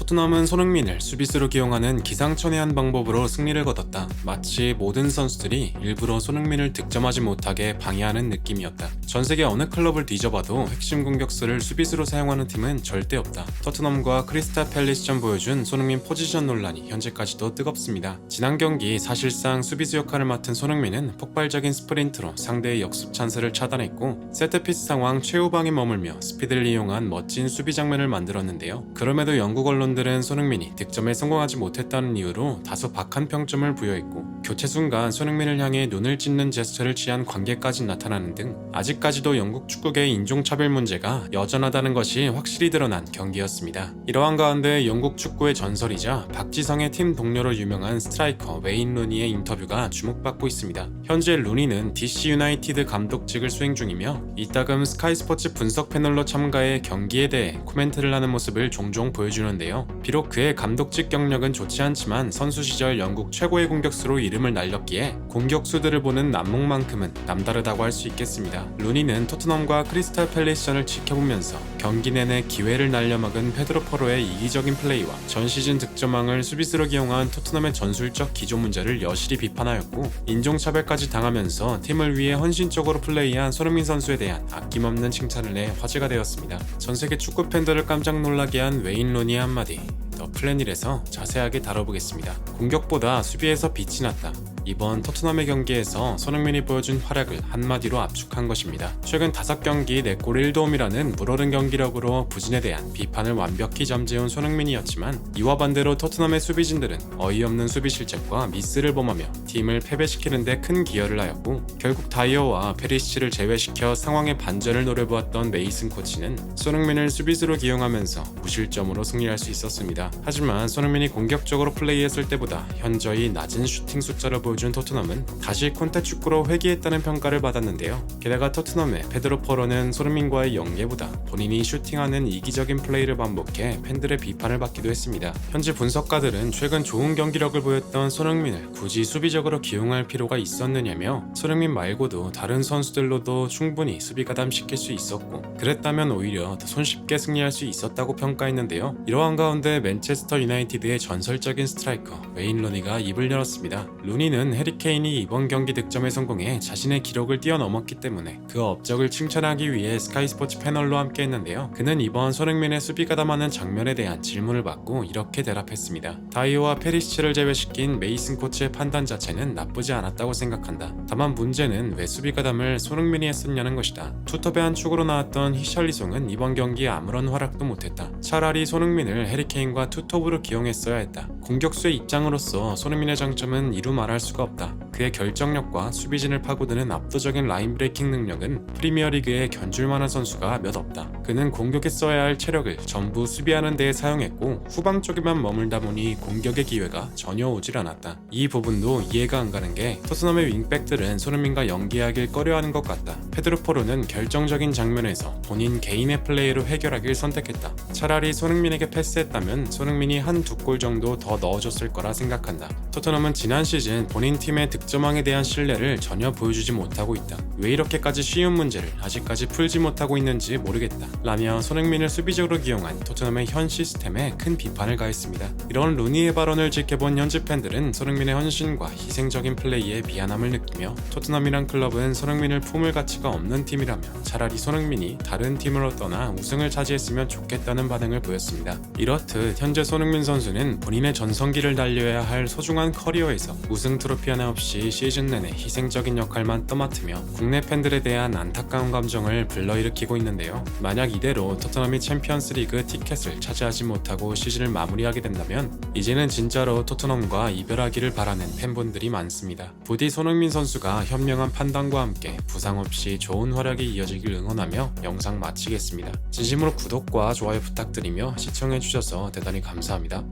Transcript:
토트넘은 손흥민을 수비수로 기용하는 기상천외한 방법으로 승리를 거뒀다. 마치 모든 선수들이 일부러 손흥민을 득점하지 못하게 방해하는 느낌이었다. 전 세계 어느 클럽을 뒤져봐도 핵심 공격수를 수비수로 사용하는 팀은 절대 없다. 토트넘과 크리스탈 팰리스전 보여준 손흥민 포지션 논란이 현재까지도 뜨겁습니다. 지난 경기 사실상 수비수 역할을 맡은 손흥민은 폭발적인 스프린트로 상대의 역습 찬스를 차단했고 세트피스 상황 최후방에 머물며 스피드를 이용한 멋진 수비 장면을 만들었는데요. 그럼에도 영국 언론들은 손흥민이 득점에 성공하지 못했다는 이유로 다소 박한 평점을 부여했고 교체 순간 손흥민을 향해 눈을 찢는 제스처를 취한 관계까지 나타나는 등 아직 까지도 영국 축구계의 인종차별 문제가 여전하다는 것이 확실히 드러난 경기였습니다. 이러한 가운데 영국 축구의 전설이자 박지성의 팀 동료로 유명한 스트라이커 웨인 루니의 인터뷰가 주목받고 있습니다. 현재 루니는 DC 유나이티드 감독직을 수행 중이며 이따금 스카이 스포츠 분석 패널로 참가해 경기에 대해 코멘트를 하는 모습을 종종 보여주는데요. 비록 그의 감독직 경력은 좋지 않지만 선수 시절 영국 최고의 공격수로 이름을 날렸기에 공격수들을 보는 남목만큼은 남다르다고 할 수 있겠습니다. 루니는 토트넘과 크리스탈 팰리스전을 지켜보면서 경기 내내 기회를 날려먹은 페드로 포로의 이기적인 플레이와 전 시즌 득점왕을 수비수로 기용한 토트넘의 전술적 기조 문제를 여실히 비판하였고 인종차별까지 당하면서 팀을 위해 헌신적으로 플레이한 손흥민 선수에 대한 아낌없는 칭찬을 내 화제가 되었습니다. 전 세계 축구 팬들을 깜짝 놀라게 한 웨인 루니의 한마디 더 플래닛에서 자세하게 다뤄보겠습니다. 공격보다 수비에서 빛이 났다. 이번 토트넘의 경기에서 손흥민이 보여준 활약을 한마디로 압축한 것입니다. 최근 5경기 4골 1도움이라는 물오른 경기력으로 부진에 대한 비판을 완벽히 잠재운 손흥민이었지만 이와 반대로 토트넘의 수비진들은 어이없는 수비 실책과 미스를 범하며 팀을 패배시키는 데 큰 기여를 하였고 결국 다이어와 페리시치를 제외시켜 상황의 반전을 노려보았던 메이슨 코치는 손흥민을 수비수로 기용하면서 무실점으로 승리할 수 있었습니다. 하지만 손흥민이 공격적으로 플레이했을 때보다 현저히 낮은 슈팅 숫자를 보여 준 토트넘은 다시 콘테 축구로 회귀했다는 평가를 받았는데요. 게다가 토트넘의 페드로 포로는 손흥민과의 연계보다 본인이 슈팅하는 이기적인 플레이를 반복해 팬들의 비판을 받기도 했습니다. 현재 분석가들은 최근 좋은 경기력을 보였던 손흥민을 굳이 수비적으로 기용할 필요가 있었느냐며 손흥민 말고도 다른 선수들로도 충분히 수비 가담시킬 수 있었고 그랬다면 오히려 더 손쉽게 승리할 수 있었다고 평가했는데요. 이러한 가운데 맨체스터 유나이티드의 전설적인 스트라이커 웨인 루니가 입을 열었습니다. 루니는 해리케인이 이번 경기 득점에 성공해 자신의 기록을 뛰어넘었기 때문에 그 업적을 칭찬하기 위해 스카이 스포츠 패널로 함께 했는데요. 그는 이번 손흥민의 수비 가 담하는 장면에 대한 질문을 받고 이렇게 대답했습니다. 다이오와 페리시치를 제외시킨 메이슨 코치의 판단 자체는 나쁘지 않았다고 생각한다. 다만 문제는 왜 수비 가 담을 손흥민이 했었냐는 것이다. 투톱의 한 축으로 나왔던 히셜리송은 이번 경기에 아무런 활약도 못했다. 차라리 손흥민을 해리케인과 투톱으로 기용했어야 했다. 공격수의 입장으로서 손흥민의 장점은 이루 말할 수가 없다. 그의 결정력과 수비진을 파고드는 압도적인 라인 브레이킹 능력은 프리미어리그에 견줄만한 선수가 몇 없다. 그는 공격에 써야 할 체력을 전부 수비하는 데에 사용했고 후방 쪽에만 머물다 보니 공격의 기회가 전혀 오질 않았다. 이 부분도 이해가 안 가는 게 토트넘의 윙백들은 손흥민과 연기하길 꺼려하는 것 같다. 페드로 포로는 결정적인 장면에서 본인 개인의 플레이로 해결하길 선택했다. 차라리 손흥민에게 패스했다면 손흥민이 한 두 골 정도 더 넣어줬을 거라 생각한다. 토트넘은 지난 시즌 본인 팀의 득점왕에 대한 신뢰를 전혀 보여주지 못하고 있다. 왜 이렇게까지 쉬운 문제를 아직까지 풀지 못하고 있는지 모르겠다. 라며 손흥민을 수비적으로 기용한 토트넘의 현 시스템에 큰 비판을 가했습니다. 이런 루니의 발언을 지켜본 현지 팬들은 손흥민의 헌신과 희생적인 플레이에 미안함을 느끼며 토트넘이란 클럽은 손흥민을 품을 가치가 없는 팀이라면 차라리 손흥민이 다른 팀으로 떠나 우승을 차지했으면 좋겠다는 반응을 보였습니다. 이렇듯 현재 손흥민 선수는 본인의 전성기를 달려야 할 소중한 커리어에서 우승 트로피 하나 없이 시즌 내내 희생적인 역할만 떠맡으며 국내 팬들에 대한 안타까운 감정을 불러일으키고 있는데요. 만약 이대로 토트넘이 챔피언스 리그 티켓을 차지하지 못하고 시즌을 마무리하게 된다면 이제는 진짜로 토트넘과 이별하기를 바라는 팬분들이 많습니다. 부디 손흥민 선수가 현명한 판단과 함께 부상 좋은 활약이 이어지길 응원하며 영상 마치겠습니다. 진심으로 구독과 좋아요 부탁드리며 시청해주셔서 대단히 감사합니다.